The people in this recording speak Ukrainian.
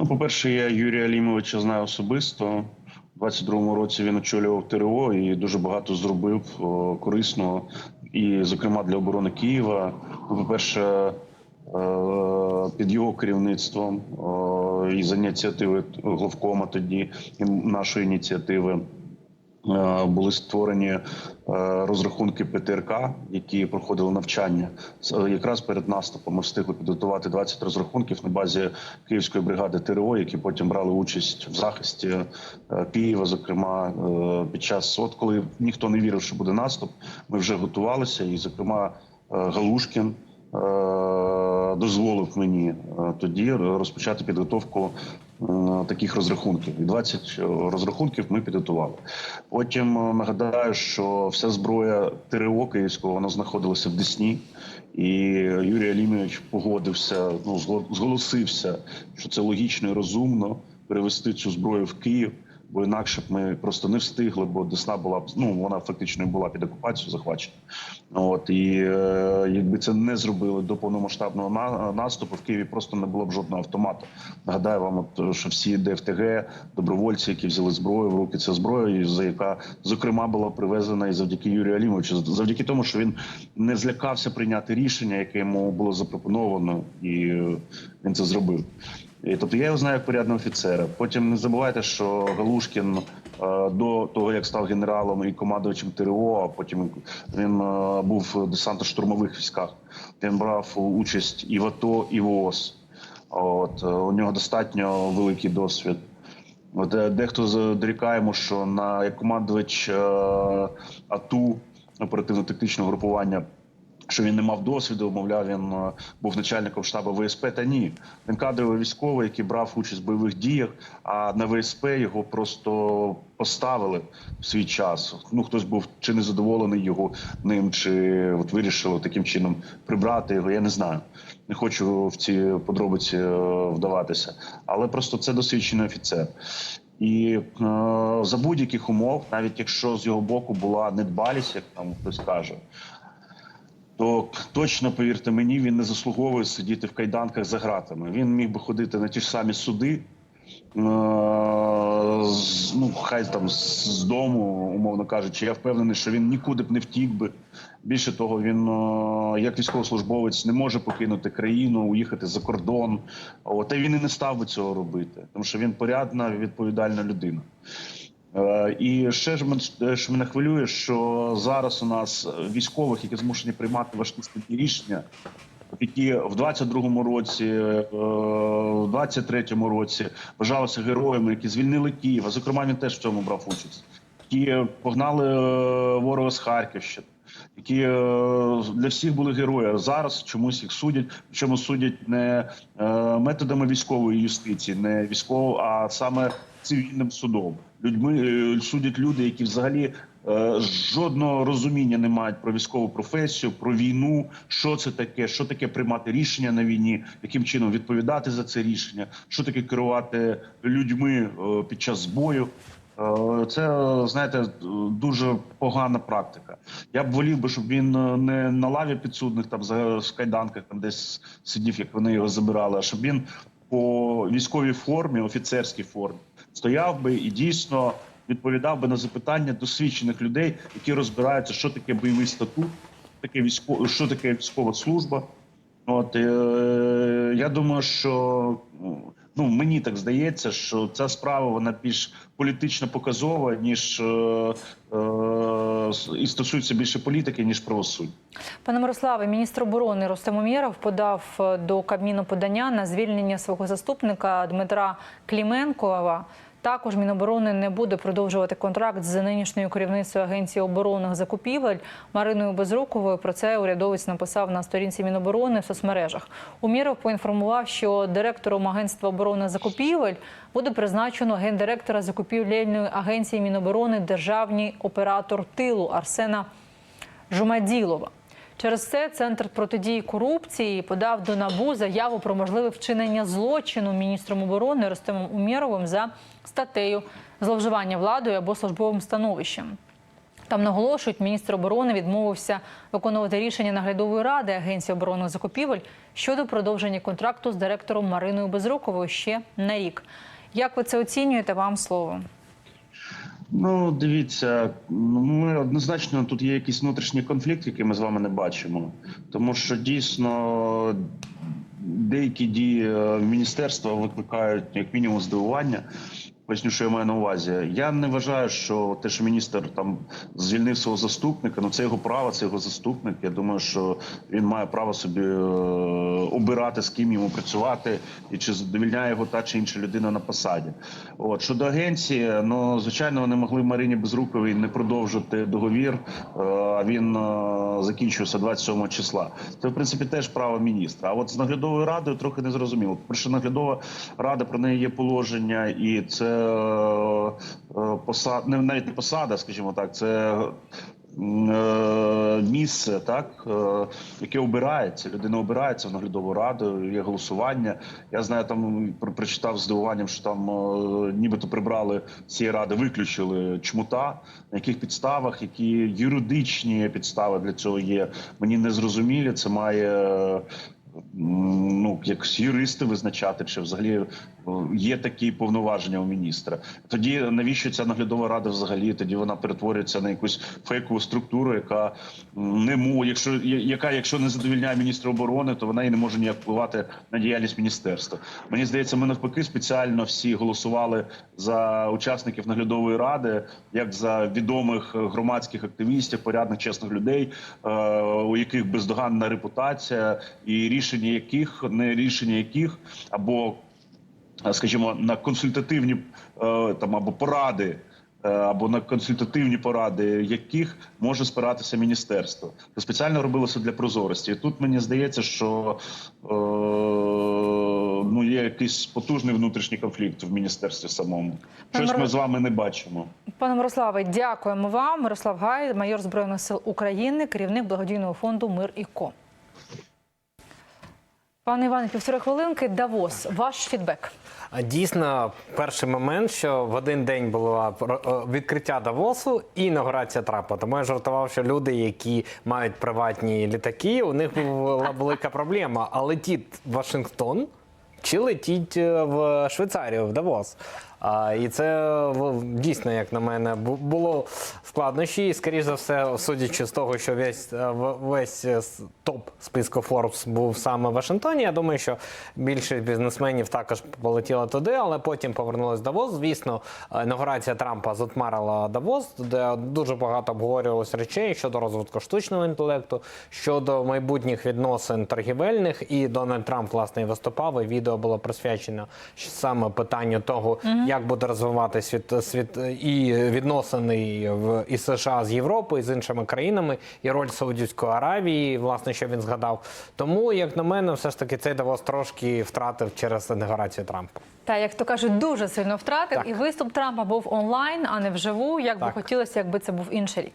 Ну, по-перше, я Юрія Алімовича знаю особисто. У 22-му році він очолював ТРО і дуже багато зробив корисного, і, зокрема, для оборони Києва. Ну, по-перше, е, під його керівництвом і за ініціативи главкома тоді і нашої ініціативи. Е, Були створені е, розрахунки ПТРК, які проходили навчання. Е, Якраз перед наступом ми встигли підготувати 20 розрахунків на базі Київської бригади ТРО, які потім брали участь в захисті Києва. Зокрема, під час от коли ніхто не вірив, що буде наступ, ми вже готувалися, і зокрема Галушкін. Дозволив мені тоді розпочати підготовку таких розрахунків. І 20 розрахунків ми підготували. Потім е, нагадаю, що вся зброя ТРО Київського вона знаходилася в Десні, і Юрій Алімович погодився, ну зго- зголосився, що це логічно і розумно перевести цю зброю в Київ. Бо інакше б ми просто не встигли, бо Десна була б ну вона фактично була під окупацією захвачена. От і е, якби це не зробили до повномасштабного на, наступу, в Києві просто не було б жодного автомату. Нагадаю вам, от, що всі ДФТГ, добровольці, які взяли зброю в руки, це зброя, за яка зокрема була привезена і завдяки Юрію Алімовичу, завдяки тому, що він не злякався прийняти рішення, яке йому було запропоновано, і е, він це зробив. І, тобто я його знаю як порядного офіцера. Потім не забувайте, що Галушкін е, до того, як став генералом і командувачем ТРО, а потім він е, був в десантно-штурмових військах. Він брав участь і в АТО, і в ООС. От е, у нього достатньо великий досвід. От е, дехто з- дорікає йому, що на як командувач е, АТУ оперативно-тактичного групування що він не мав досвіду, мовляв, він е, був начальником штабу ВСП. Та ні, він кадровий військовий, який брав участь в бойових діях. А на ВСП його просто поставили в свій час. Ну хтось був чи не задоволений його ним, чи от вирішили таким чином прибрати його. Я не знаю. Не хочу в ці подробиці е, вдаватися, але просто це досвідчений офіцер. І е, за будь-яких умов, навіть якщо з його боку була недбалість, як там хтось каже, то точно повірте мені, він не заслуговує сидіти в кайданках за ґратами. Він міг би ходити на ті ж самі суди. е, з- Ну, хай там з дому, умовно кажучи, я впевнений, що він нікуди б не втік би. Більше того, він е, як військовослужбовець не може покинути країну, уїхати за кордон. От, та він і не став би цього робити, тому що він порядна, відповідальна людина. Е, І ще ж мен- що мене хвилює, що зараз у нас військових, які змушені приймати важкі складні рішення, які в 22-му році, е, в 23-му році вважалися героями, які звільнили Київ. Зокрема, він теж в цьому брав участь, які погнали е, ворога з Харківщини. Які для всіх були герої. Зараз чомусь їх судять. Причому судять не методами військової юстиції, не військово, а саме цивільним судом. Людьми е, судять люди, які взагалі е, жодного розуміння не мають про військову професію, про війну, що це таке, що таке приймати рішення на війні, яким чином відповідати за це рішення, що таке керувати людьми е, під час бою. Е, Це знаєте дуже погана практика. Я б волів би, щоб він е, не на лаві підсудних там за в кайданках там десь сидів, як вони його забирали, а щоб він по військовій формі, офіцерській формі стояв би і дійсно відповідав би на запитання досвідчених людей, які розбираються, що таке бойовий статут, таке військо, що таке військова служба. От е, я думаю, що ну мені так здається, що ця справа вона більш політично показова, ніж е, е, і стосується більше політики, ніж правосуддя. Пане Мирославе, міністр оборони Ростем Умєров подав е, до Кабміну подання на звільнення свого заступника Дмитра Кліменкова. Також Міноборони не буде продовжувати контракт з нинішньою керівницею Агенції оборонних закупівель Мариною Безруковою. Про це урядовець написав на сторінці Міноборони в соцмережах. Умєров поінформував, що директором Агентства оборони закупівель буде призначено гендиректора закупівельної агенції Міноборони державний оператор тилу Арсена Жумаділова. Через це центр протидії корупції подав до набу заяву про можливе вчинення злочину міністром оборони Ростемом Умєровим за статтею зловживання владою або службовим становищем. Там наголошують, міністр оборони відмовився виконувати рішення наглядової ради Агенції оборонних закупівель щодо продовження контракту з директором Мариною Безруковою ще на рік. Як ви це оцінюєте? Вам слово. Ну, дивіться, ну, ми однозначно тут є якийсь внутрішній конфлікт, який ми з вами не бачимо. Тому що дійсно деякі дії е, міністерства викликають як мінімум здивування. Поясню, що я маю на увазі. Я не вважаю, що те, що міністр там звільнив свого заступника, ну це його право, це його заступник. Я думаю, що він має право собі е, обирати, з ким йому працювати, і чи задовільняє його та чи інша людина на посаді. От щодо агенції, ну звичайно, вони могли Марині Безруковій не продовжити договір. е, А він е, закінчився 27 числа. Це в принципі теж право міністра. А от з наглядовою радою трохи не зрозуміло. Перше, наглядова рада про неї є положення, і це посад, не навіть не посада, скажімо так, це. е, Місце, так е, яке обирається, людина обирається в наглядову раду, є голосування. Я знаю, там про- прочитав з здивуванням, що там е, нібито прибрали з цієї ради, виключили чмута. На яких підставах, які юридичні підстави для цього є, мені не зрозумілі. Це має е, ну як юристи визначати, чи взагалі є такі повноваження у міністра. Тоді навіщо ця наглядова рада взагалі? Тоді вона перетворюється на якусь фейкову структуру, яка не мо, якщо яка, якщо не задовільняє міністра оборони, то вона і не може ніяк впливати на діяльність міністерства. Мені здається, ми навпаки спеціально всі голосували за учасників наглядової ради, як за відомих громадських активістів, порядних чесних людей, е, у яких бездоганна репутація, і рішення яких не рішення яких або е, скажімо, на консультативні е, там або поради. е, Або на консультативні поради, яких може спиратися міністерство, то спеціально робилося для прозорості. І тут мені здається, що е, ну є якийсь потужний внутрішній конфлікт в міністерстві самому. Щось ми з вами не бачимо. Пане Мирославе, дякуємо вам. Мирослав Гай, майор Збройних сил України, керівник благодійного фонду Мир і Ко. Пане Іване, півтори хвилинки. Давос. Ваш фідбек. Дійсно, перший момент, що в один день було е, відкриття Давосу і інаугурація Трампа. Тому я жартував, що люди, які мають приватні літаки, у них була велика проблема. А летіть Вашингтон чи летіть е, в Швейцарію, в Давос. А, і це дійсно, як на мене, бу- було складнощі. І, скоріш за все, судячи з того, що весь, е, весь е, топ списку Forbes був саме в Вашингтоні. Я думаю, що більшість бізнесменів також полетіла туди, але потім повернулись Давос. Звісно, інаугурація Трампа затмарила Давос, де дуже багато обговорювалось речей щодо розвитку штучного інтелекту, щодо майбутніх відносин торгівельних. І Дональд Трамп власне виступав. І відео було присвячено саме питанню того, як буде розвивати світ, світ і відносини в і США з Європою, і з іншими країнами, і роль Саудівської Аравії, власне, що він згадав. Тому, як на мене, все ж таки цей Давос трошки втратив через інаугурацію Трампа. Та як то кажуть, дуже сильно втратив. Так. І виступ Трампа був онлайн, а не вживу. Як би хотілося, якби це був інший рік.